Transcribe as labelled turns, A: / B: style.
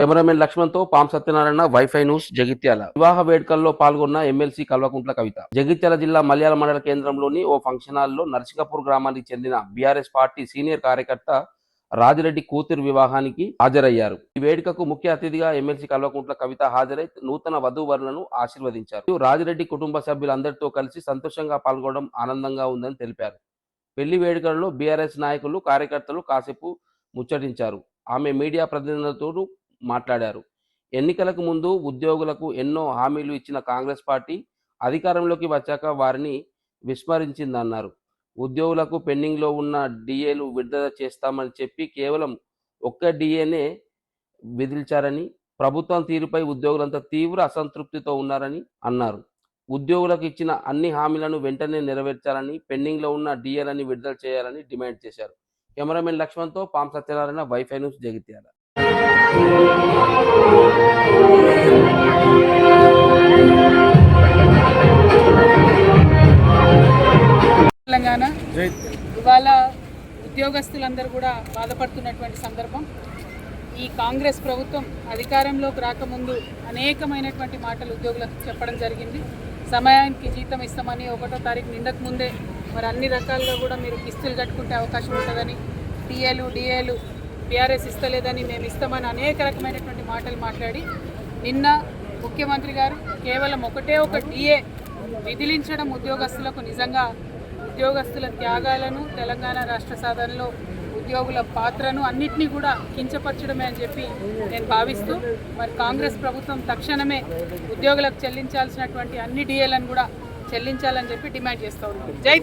A: Cameraman లక్ష్మణ్తో పాం Satyanarayana wifi news Jagtial. వివాహ వేడుకల్లో పాల్గొన్న ఎమ్మెల్సీ కల్వకుంట్ల కవిత. జగిత్యాల జిల్లా మలయాళ మండల కేంద్రంలోని ఓ ఫంక్షన్ హాల్లో నర్సింగపూర్ గ్రామానికి చెందిన బీఆర్ఎస్ పార్టీ సీనియర్ కార్యకర్త రాజిరెడ్డి కూతురు వివాహానికి హాజరయ్యారు. ఈ వేడుకకు ముఖ్య అతిథిగా ఎమ్మెల్సీ కల్వకుంట్ల కవిత హాజరై నూతన వధూవరులను ఆశీర్వదించారు. రాజిరెడ్డి కుటుంబ సభ్యులందరితో కలిసి సంతోషంగా పాల్గొనడం ఆనందంగా ఉందని తెలిపారు. పెళ్ళి వేడుకలలో బీఆర్ఎస్ నాయకులు కార్యకర్తలు కాసేపు ముచ్చటించారు. ఆమె మీడియా ప్రతినిధులతో మాట్లాడారు. ఎన్నికలకు ముందు ఉద్యోగులకు ఎన్నో హామీలు ఇచ్చిన కాంగ్రెస్ పార్టీ అధికారంలోకి వచ్చాక వారిని విస్మరించిందన్నారు. ఉద్యోగులకు పెండింగ్లో ఉన్న డిఏలు విడుదల చేస్తామని చెప్పి కేవలం ఒక్క డిఏనే విధిల్చారని ప్రభుత్వం తీరుపై ఉద్యోగులంతా తీవ్ర అసంతృప్తితో ఉన్నారని అన్నారు. ఉద్యోగులకు ఇచ్చిన అన్ని హామీలను వెంటనే నెరవేర్చాలని పెండింగ్లో ఉన్న డిఏలని విడుదల చేయాలని డిమాండ్ చేశారు. కెమెరామెన్ లక్ష్మణ్తో పాం సత్యనారాయణ వైఫై న్యూస్ జగిత్యాల.
B: తెలంగాణ ఇవాళ ఉద్యోగస్తులందరూ కూడా బాధపడుతున్నటువంటి సందర్భం. ఈ కాంగ్రెస్ ప్రభుత్వం అధికారంలోకి రాకముందు అనేకమైనటువంటి మాటలు ఉద్యోగులకు చెప్పడం జరిగింది. సమయానికి జీతం ఇస్తామని ఒకటో తారీఖు నిండక ముందే మరి అన్ని రకాలుగా కూడా మీరు కిస్తులు కట్టుకుంటే అవకాశం ఉంటుందని టీఏలు డిఏలు బీఆర్ఎస్ ఇస్తలేదని మేము ఇస్తామని అనేక రకమైనటువంటి మాటలు మాట్లాడి నిన్న ముఖ్యమంత్రి గారు కేవలం ఒకటే ఒక డిఏ విధిలించడం ఉద్యోగస్తులకు నిజంగా ఉద్యోగస్తుల త్యాగాలను తెలంగాణ రాష్ట్ర సాధనలో ఉద్యోగుల పాత్రను అన్నింటినీ కూడా కించపరచడమే అని చెప్పి నేను భావిస్తూ మరి కాంగ్రెస్ ప్రభుత్వం తక్షణమే ఉద్యోగులకు చెల్లించాల్సినటువంటి అన్ని డిఏలను కూడా చెల్లించాలని చెప్పి డిమాండ్ చేస్తూ ఉన్నాం. జై